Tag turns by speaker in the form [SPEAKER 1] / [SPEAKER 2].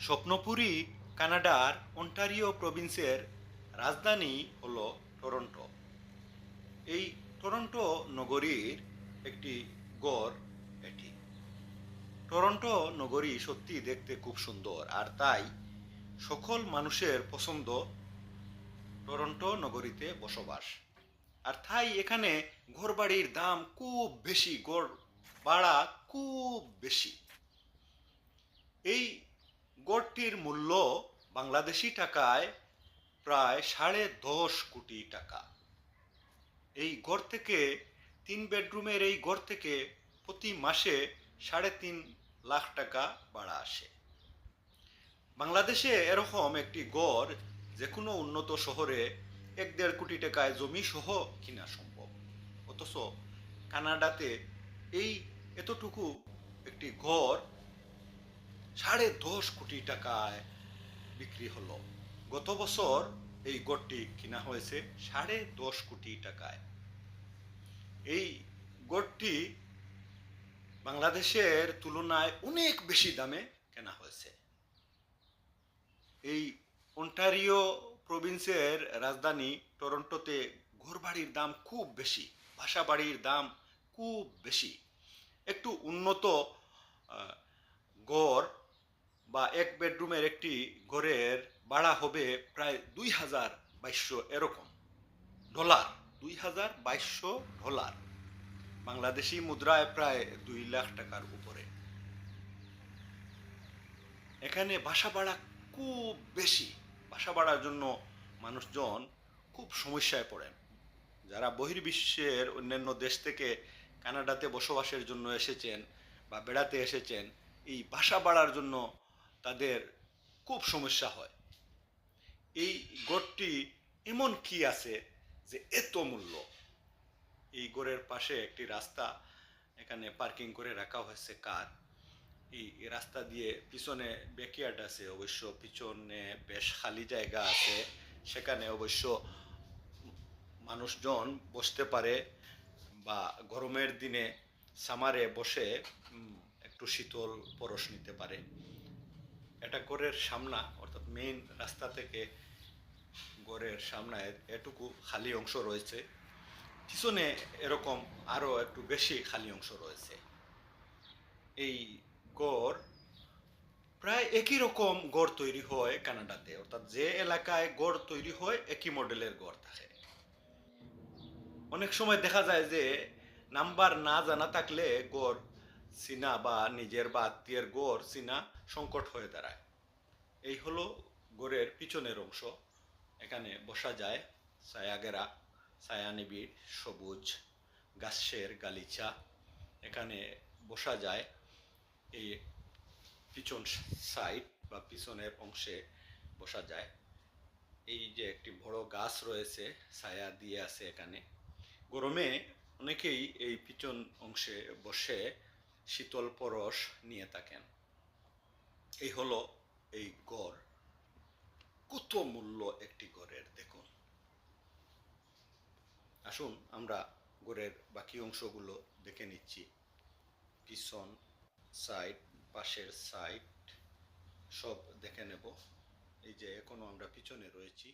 [SPEAKER 1] স্বপ্নপুরী, কানাডার অন্টারিও প্রভিন্সের রাজধানী হল টরন্টো। এই টরন্টো নগরীর একটি গড় এটি। টরন্টো নগরী সত্যি দেখতে খুব সুন্দর, আর তাই সকল মানুষের পছন্দ টরন্টো নগরীতে বসবাস। আর তাই এখানে ঘরবাড়ির দাম খুব বেশি গড় ভাড়া খুব বেশি। এই গড়টির মূল্য বাংলাদেশি টাকায় প্রায় সাড়ে দশ কোটি টাকা। এই গড় থেকে, তিন বেডরুমের এই গড় থেকে প্রতি মাসে সাড়ে তিন লাখ টাকা ভাড়া আসে। বাংলাদেশে এরকম একটি গড় যে কোনো উন্নত শহরে এক দেড় কোটি টাকায় জমি সহ কিনা সম্ভব। অথচ কানাডাতে এই এতটুকু একটি ঘর সাড়ে দশ কোটি টাকায় বিক্রি হলো। গত বছর এই গড়টি কিনা হয়েছে সাড়ে দশ কোটি টাকায়। এই গড়টি বাংলাদেশের তুলনায় অনেক বেশি দামে কেনা হয়েছে। এই অন্টারিও প্রভিন্সের রাজধানী টরন্টোতে ঘরবাড়ির দাম খুব বেশি বাসা বাড়ির দাম খুব বেশি। একটু উন্নত আহ, গড় বা এক বেডরুমের একটি ঘরের ভাড়া হবে প্রায় দুই হাজার বাইশশো এরকম ডলার, দুই হাজার বাইশশো ডলার। বাংলাদেশি মুদ্রায় প্রায় দুই লাখ টাকার উপরে। এখানে বাসা ভাড়া খুব বেশি। বাসা ভাড়ার জন্য মানুষজন খুব সমস্যায় পড়েন। যারা বহির্বিশ্বের অন্যান্য দেশ থেকে কানাডাতে বসবাসের জন্য এসেছেন বা বেড়াতে এসেছেন, এই বাসা বাড়ার জন্য তাদের খুব সমস্যা হয়। এই গড়টি এমন কি আছে যে এত মূল্য? এই গড়ের পাশে একটি রাস্তা, এখানে পার্কিং করে রাখা হয়েছে কার? এই রাস্তা দিয়ে পিছনে ব্যাকয়ার্ড আছে, অবশ্য পিছনে বেশ খালি জায়গা আছে। সেখানে অবশ্য মানুষজন বসতে পারে বা গরমের দিনে সামারে বসে একটু শীতল পরশ নিতে পারে। গড়ের সামনা, অর্থাৎ মেইন রাস্তা থেকে গড়ের সামনায় এটুকু খালি অংশ রয়েছে। পিছনে এরকম আরও একটু বেশি খালি অংশ রয়েছে। এই গড় প্রায় একই রকম গড় তৈরি হয় কানাডাতে, অর্থাৎ যে এলাকায় গড় তৈরি হয়, একই মডেলের গড় থাকে। অনেক সময় দেখা যায় যে নাম্বার না জানা থাকলে গড় চিনা বা নিজের বা আত্মীয়ের গড় চিনা সংকট হয়ে দাঁড়ায়। এই হলো গড়ের পিছনের অংশ। এখানে বসা যায় ছায়াগেরা ছায়া নিবিড় সবুজ, গাছের গালিচা। এখানে বসা যায় এই পিছন সাইড বা পিছনের অংশে বসা যায়। এই যে একটি বড় গাছ রয়েছে, ছায়া দিয়ে আছে এখানে। গরমে অনেকেই এই পিছন অংশে বসে শীতল পরশ নিয়ে থাকেন। এই হলো এই গড়। কত মূল্য একটি গড়ের, দেখুন। আসুন, আমরা গড়ের বাকি অংশগুলো দেখে নিচ্ছি। পিছন সাইড, পাশের সাইড, সব দেখে নেব। এই যে এখনও আমরা পিছনে রয়েছি।